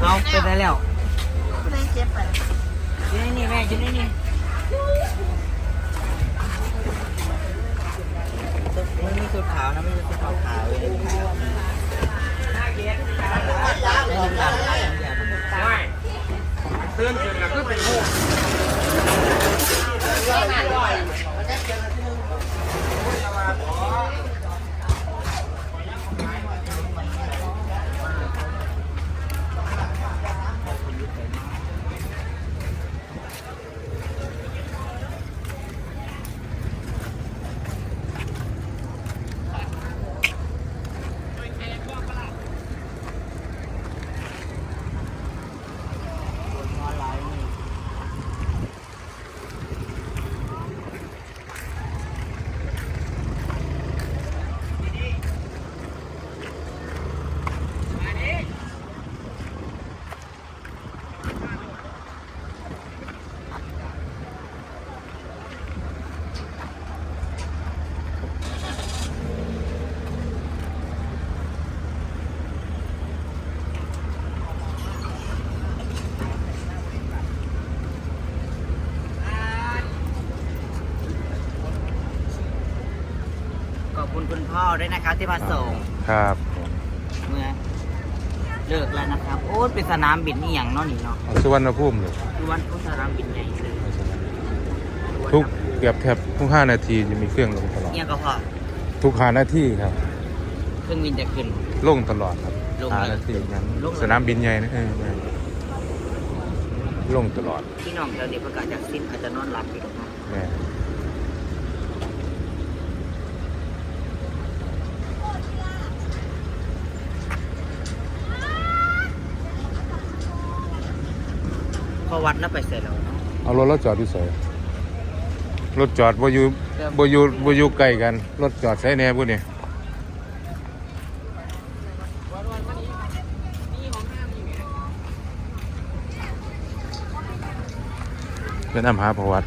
เอาไปได้แล้วผู้ใดเจ็บไปยืนนี่แม่ยืนนี่มันมีสุดขาวนะไม่ใช่สุดขาวขาวเลยขาวไม่ยืนหลังไม่เตือนเกินแล้วก็เป็นหู ขอบ คุณคุณพ่อด้วยนะครับที่มาส่งครับผมเมื่อเลิกแล้วนะครับ โอ้ยเป็นสนามบินนี่อย่างเนาะนี่เนาะเอาสุวรรณภูมิเลยคือวันพุธสนามบินใหญ่เลยทุกเกือบแทบทุกห้านาทีจะมีเครื่องลงตลอด เนี่ยก็พอทุกห้านาทีครับเครื่องบินจะขึ้น ลงตลอดครับลงห้านาทีงั้นลงสนามบินใหญ่นะเออแม่นลงตลอดพี่น้องเราเดี๋ยวประกาศจากสิ้นอาจจะนอนหลับอยู่เนาะแม่ วัดแล้วไปเสร็จแล้วเนาะเอารถเราจอดที่ใส่รถจอดบ่อยู่บ่อยู่บ่อยู่ใกล้กัน รถจอดใส่แหน่พวกนี้เป็นอำหาประวัติ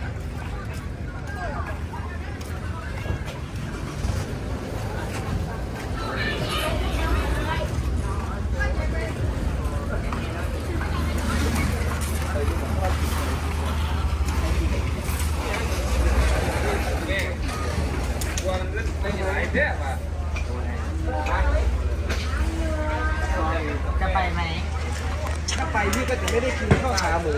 จะไปไหมถ้าไปพี่ก็จะไม่ได้กินข้าวขาหมู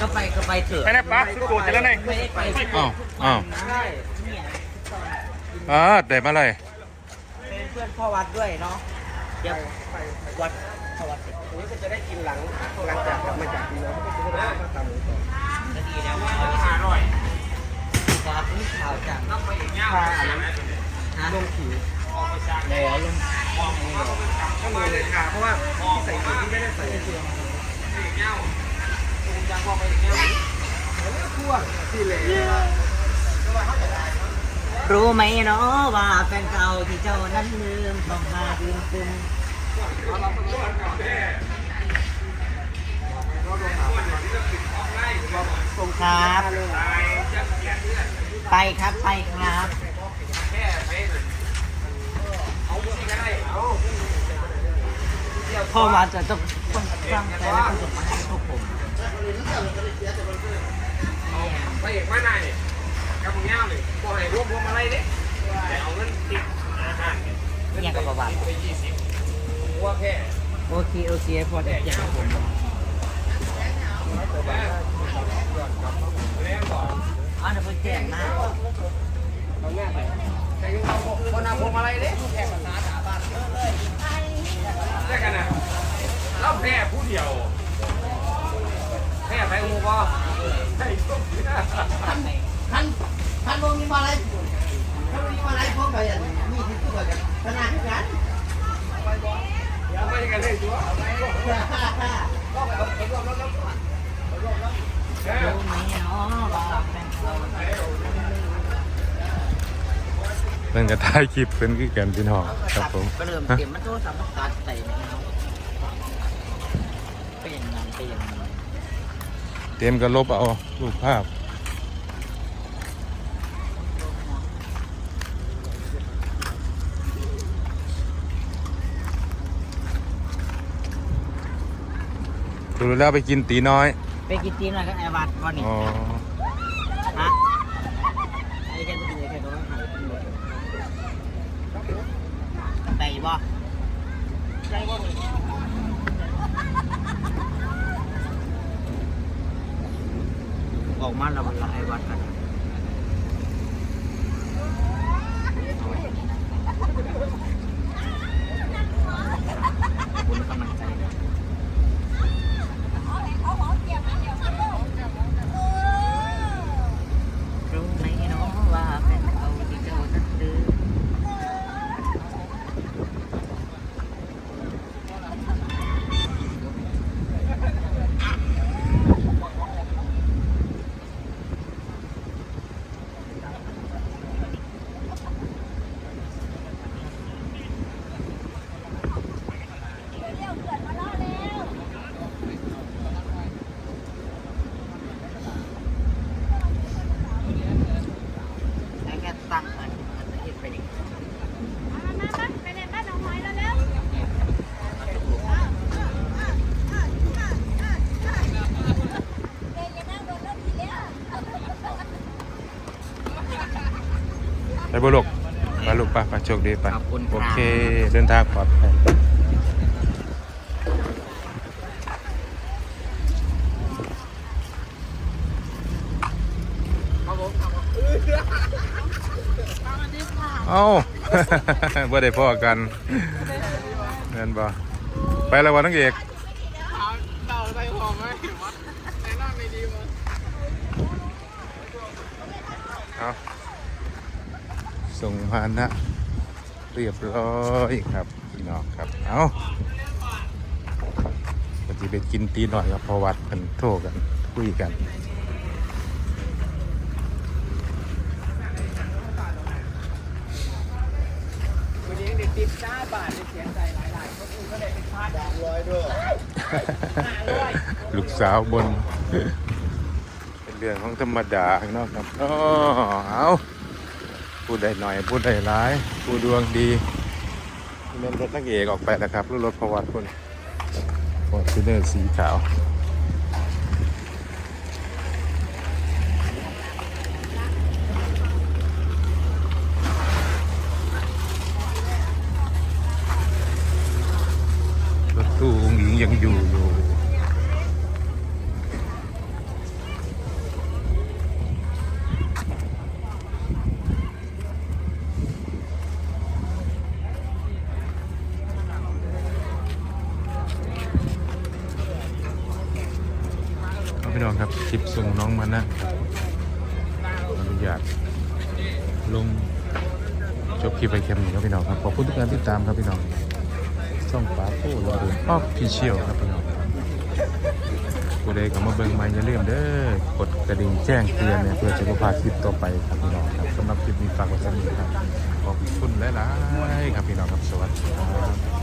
ก็ไปก็ไปเถอะไปนะปั๊บสุดโกรธจะแล้วไงไม่ได้ไปอ้าวอ้าวใช่เนี่ยอ่าแต่มาเลยเป็นเพื่อนพ่อวัดด้วยเนาะเดี๋ยววัดพ่อวัดเสร็จนี่ก็จะได้กินหลังหลังจากกลับมาจากกินแล้วก็จะได้ข้าวขาหมูต่อก็ดีแล้วอร่อยครับนี่ข่าวจากต้องไปอีกเงี้ยอันนั้นฮะ ลงขีแล้วลงก็มีเลยค่ะเพราะว่าที่ใส่ขีที่ไม่ได้ใส่เกลือทั่วที่เลยรู้ไหมเนาะว่าแฟนเก่าที่เจ้านั้นลืมต้องมาดื่มซึมครับ ไปครับ ไปครับ พ่อมาจะต้องต้องตั้งใจแล้วก็ส่งมาให้พวกผมไปอีกมาหน่อยกับมึงเงี้ยเลยบอให้รวบรวมอะไรดิแต่เอาเงินติดอาหารเนี่ยกับประวัติไปยี่สิบว่าแค่โอเคโอเคพอจะแจ้งผมแล้วก่อนเดี๋ยวไปแจ้งหน้าเอา แม่ไปแต่ยังเอาคนเอาพวงมาลัยดิแค่ภาษาด่าบ้านเยอะเลยได้กันนะแล้วแพ้ผู้เดียวแพ้ไปงูก็ให้ก็ท่านท่านบ่มีมาอะไรท่านบ่มีมาอะไรพวกเราอย่างมีที่ตัวกันขนาดนี้กันไม่กันเลยตัวรู้ไหมเนาะว่าแฟนเก่า เพิ่นก็ถ่ายคลิปเพิ่นคือกันพี่น้องครับผมก็เริ่มเตรียมมันโทรศัพท์มันตัดใส่ในเนาะเป็นอย่างนั้นเป็นอย่างนั้นเตรียมก็ลบเอารูปภาพดูแล้วไปกินตีน้อย ไปกินตีนหน่อยกับไอ้วัดวันนี้ อ๋อ ฮะไอ้แกไปกินไอ้แกก็ต้องหากินหมด ไต่บ่ไต่บ่ออกมาแล้วมันละไอ้วัดกันคุณกำลังใจนะ รู้ไหมเนาะว่าเป็นเขาที่เจ้านั้นเดินแค่แค่ตั้งอันมันจะเห็นไปอีก ไปเล่นบ้านน้องหอยแล้วเร็ว ไปบุลูกไปลูกไปไปโชคดีไปขอบคุณครับ โอเค เดินทางปลอดภัยเอ้า บ่ได้พ่อกันเงินบ่ไปแล้ววันนังเอก เอาส่งมา นะ เรียบร้อยครับพี่น้องครับ เอาก็จะไปกินตีหน่อยครับเพระวัดเพิ่นโทรกัน คุยกันวันนี้เด็กติดจ้าบาทเสียใจหลายๆคนอื่นก็เลยเป็นพาดร้อยด้วยลูกสาวบน เป็นเรื่องของธรรมดาเนาะครับอ๋อเอา พูดได้หน่อยพูดได้าย ผู้ดวงดีเล่นรถนักเอกออกไปแล้วครับรถประวัติคนฟอร์จูเนอร์สีขาวรถตู้องหญิงยังอยู่อยู่ องครับคลิปส่งน้องมานะครับอนุญาตลงจบคลิปไปแค่นี้ครับพี่น้องครับขอบคุณทุกการติดตามครับพี่น้องช่องฟ้าโค้รอเรือออฟฟิเชียลครับพี่น้องผู้ใดก็มาเบิ่งใหม่อย่าลืมเด้อกดกระดิ่งแจ้งเตือนเนี่ยเพื่อจะพาคลิปต่อไปครับพี่น้องครับสำหรับคลิปนี้ฝากไว้สักนิดครับขอบคุณหลายๆครับพี่น้องครับสวัสดีครับ